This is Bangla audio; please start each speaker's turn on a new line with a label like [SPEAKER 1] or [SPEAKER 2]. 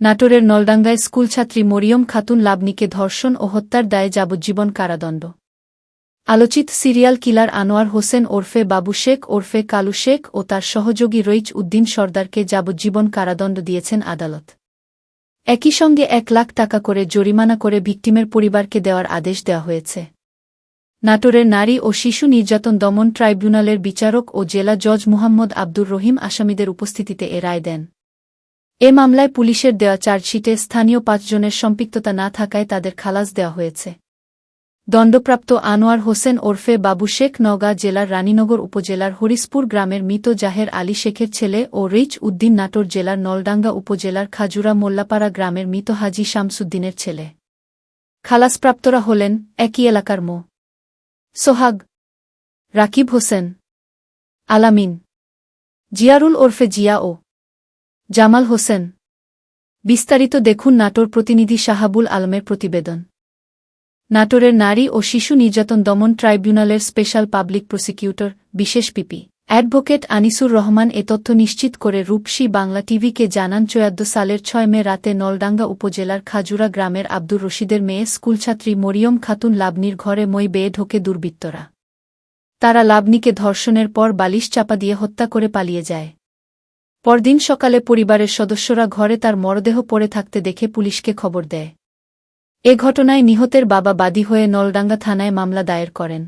[SPEAKER 1] নাটোরের নলডাঙ্গায় স্কুলছাত্রী মরিয়ম খাতুন লাবনীকে ধর্ষণ ও হত্যার দায়ে যাবজ্জীবন কারাদণ্ড। আলোচিত সিরিয়াল কিলার আনোয়ার হোসেন ওরফে বাবু শেখ, ওরফে কালু শেখ ও তার সহযোগী রইচ উদ্দিন সর্দারকে যাবজ্জীবন কারাদণ্ড দিয়েছেন আদালত। একই সঙ্গে এক লাখ টাকা করে জরিমানা করে ভিকটিমের পরিবারকে দেওয়ার আদেশ দেওয়া হয়েছে। নাটোরের নারী ও শিশু নির্যাতন দমন ট্রাইব্যুনালের বিচারক ও জেলা জজ মুহাম্মদ আব্দুর রহিম আসামিদের উপস্থিতিতে এ রায় দেন। এ মামলায় পুলিশের দেওয়া চার্জশিটে স্থানীয় পাঁচজনের সম্পৃক্ততা না থাকায় তাদের খালাস দেওয়া হয়েছে। দণ্ডপ্রাপ্ত আনোয়ার হোসেন ওরফে বাবু শেখ নওগাঁ জেলার রানীনগর উপজেলার হরিশপুর গ্রামের মৃত জাহের আলী শেখের ছেলে ও রিচ উদ্দিন নাটোর জেলার নলডাঙ্গা উপজেলার খাজুরা মোল্লাপাড়া গ্রামের মৃত হাজি শামসুদ্দিনের ছেলে। খালাসপ্রাপ্তরা হলেন একই এলাকার মো। সোহাগ, রাকিব হোসেন, আলামিন, জিয়ারুল ওরফে জিয়া ও জামাল হোসেন। বিস্তারিত দেখুন নাটোর প্রতিনিধি শাহাবুল আলমের প্রতিবেদন। নাটোরের নারী ও শিশু নির্যাতন দমন ট্রাইব্যুনালের স্পেশাল পাবলিক প্রসিকিউটর, বিশেষ পিপি, অ্যাডভোকেট আনিসুর রহমান এ তথ্য নিশ্চিত করে রূপসী বাংলা টিভিকে জানান চৌদ্দ সালের ছয় মে রাতে নলডাঙ্গা উপজেলার খাজুরা গ্রামের আব্দুর রশিদের মেয়ে, স্কুলছাত্রী মরিয়ম খাতুন লাবনির ঘরে মই বেয়ে ঢোকে দুর্বৃত্তরা। তারা লাবনিকে ধর্ষণের পর বালিশ চাপা দিয়ে হত্যা করে পালিয়ে যায়। পরদিন সকালে পরিবারের সদস্যরা ঘরে তার মরদেহ পড়ে থাকতে দেখে পুলিশকে খবর দেয়। এ ঘটনায় নিহতের বাবা বাদী হয়ে নলডাঙ্গা থানায় মামলা দায়ের করেন।